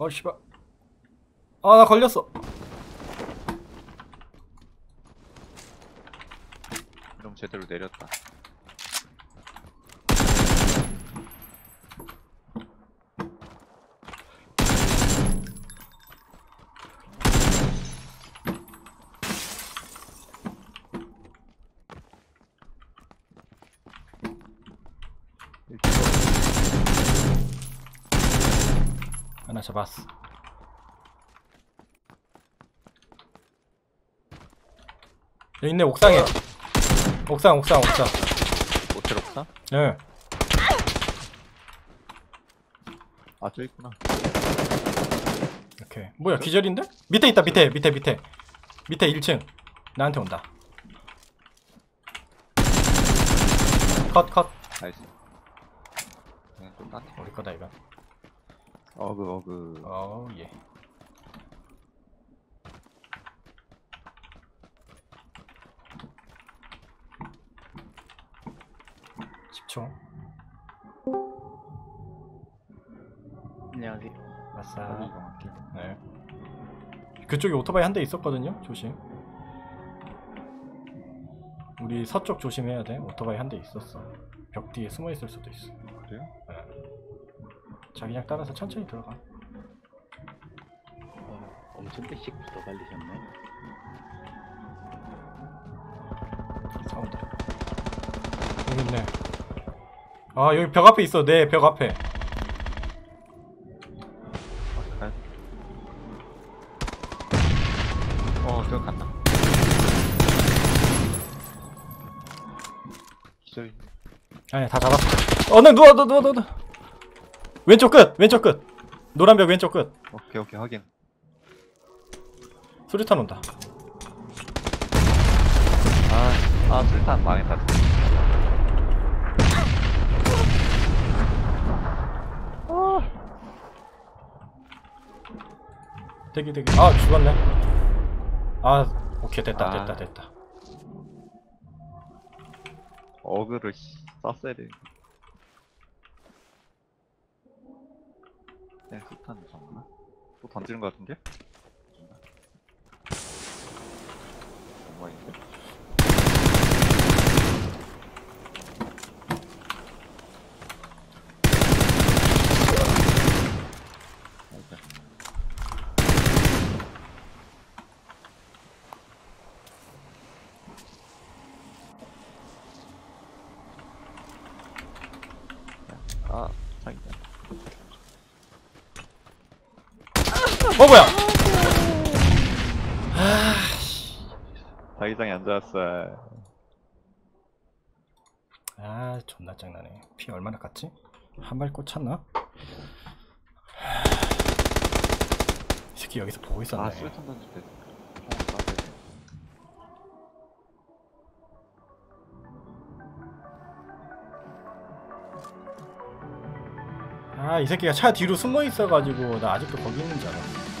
어 씨발 아 나 걸렸어 이러면 제대로 내렸다. 하나 잡았어. 여기 있네 옥상에. 옥상 옥상 옥상. 모텔 없어? 예. 아, 저 있구나. 오케이. 뭐야 기절인데? 밑에 있다 밑에 밑에 밑에. 밑에 1층. 나한테 온다. 컷컷. 나이스. 그냥 좀 딴데. 우리 거다 이거 어그, 어그. 어예 10초 안녕하세요. 아싸 이동할게. 네. 그쪽에 오토바이 한 대 있었거든요. 조심. 우리 서쪽 조심해야 돼. 오토바이 한 대 있었어. 벽 뒤에 숨어 있을 수도 있어. 그래요? 자기장 따라서 천천히 들어가. 어, 엄청 일찍부터 달리셨네. 사운드. 여기 있네. 아 여기 벽 앞에 있어. 내 벽 앞에. 아. 어, 저기 간다. 기절. 아니 다 잡았어. 어느 누워 누워 누워 누워. 왼쪽 끝. 왼쪽 끝. 노란 벽 왼쪽 끝. 오케이, 오케이, 확인. 수류탄 온다. 아, 아, 술탄 망했다. 대기 대기. 아 죽었네. 아 오케이 됐다 아. 됐다 됐다. 어그를 씨, 쐈어야 돼. 네, 술탄 잡나? 또 던지는 거 같은데? 있는데? 나이스. 아, 자기장. 어 뭐야? 자기장에 앉아왔어. 아 존나 짱나네 피 얼마나 깠지? 한 발 꽂혔나? 이 새끼 여기서 보고 있었네 아, 아 이 새끼가 차 뒤로 숨어 있어가지고 나 아직도 거기 있는 줄 알았어